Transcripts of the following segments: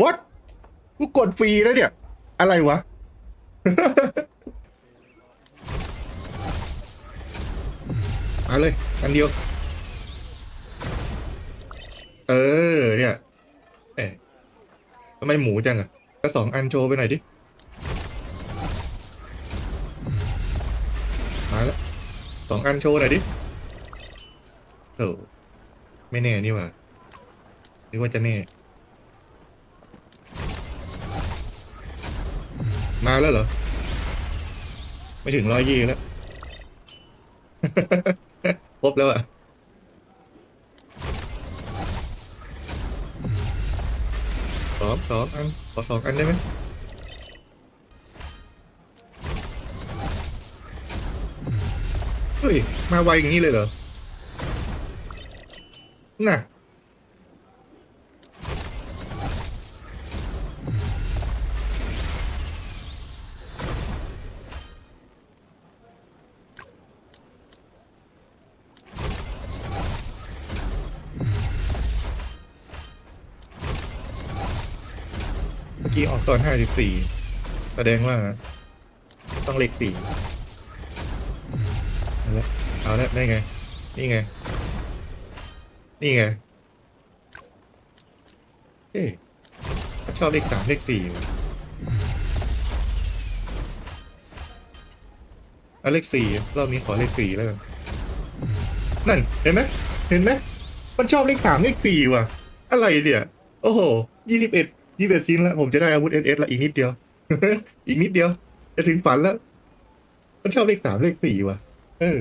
what กูกดฟรีแล้วเนี่ย อะไรวะ เอาเลย อันเดียว เออ เนี่ยเอ๊ะทำไมหมูจังอะก็สองอันโชว์ไปหน่อยดิ มาแล้วสองอันโชว์หน่อยดิโอ้ไม่แน่นี่ว่านึกว่าจะแน่ มาแล้วเหรอ ไม่ถึงร้อยยี่แล้ว ครบแล้วอะสองสองอัน ขอสองอันได้ไหมเฮ้ย มาไวอย่างนี้เลยเหรอ น่ะ อกี้ออกตอนห้าสิบสี่แสดงว่า ต้องเลขสี่เอาละเอาละได้ไง นี่ไง นี่ไง เอ๊ะชอบเลขสามเลขสี่ว่ะเอาเลขสี่รอบนี้ขอเลขสี่แล้วกันนั่นเห็นไหมเห็นไหมมันชอบเลขสามเลขสี่ว่ะ อะไรเนี่ยโอ้โหยี่สิบเอ็ด ยี่สิบเอ็ดชิ้นแล้วผมจะได้อาวุธเอสเอสละอีกนิดเดียว อีกนิดเดียว จะถึงฝันแล้วมันชอบเลขสามเลขสี่ว่ะ เออ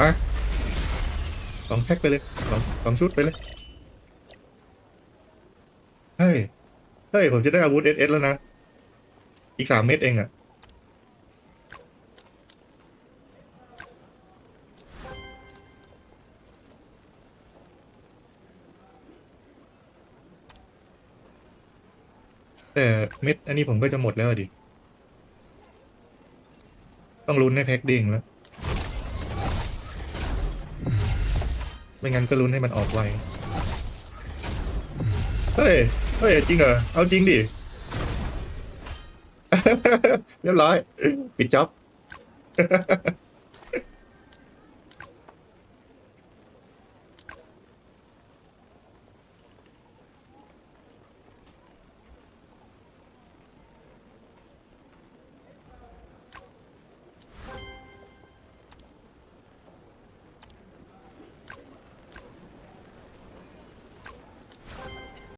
มาสองแพ็คไปเลยสองสองชุดไปเลย เฮ้ย เฮ้ย ผมจะได้อาวุธเอสเอสแล้วนะ อีกสามเม็ดเองอะ แต่เม็ดอันนี้ผมก็จะหมดแล้วอะดิ ต้องลุ้นให้แพ็คเด้งแล้ว ไม่งั้นก็ลุ้นให้มันออกไว เฮ้ย เฮ้ย จริงเหรอ เอาจริงดิ เรียบร้อย ปิดจ็อบ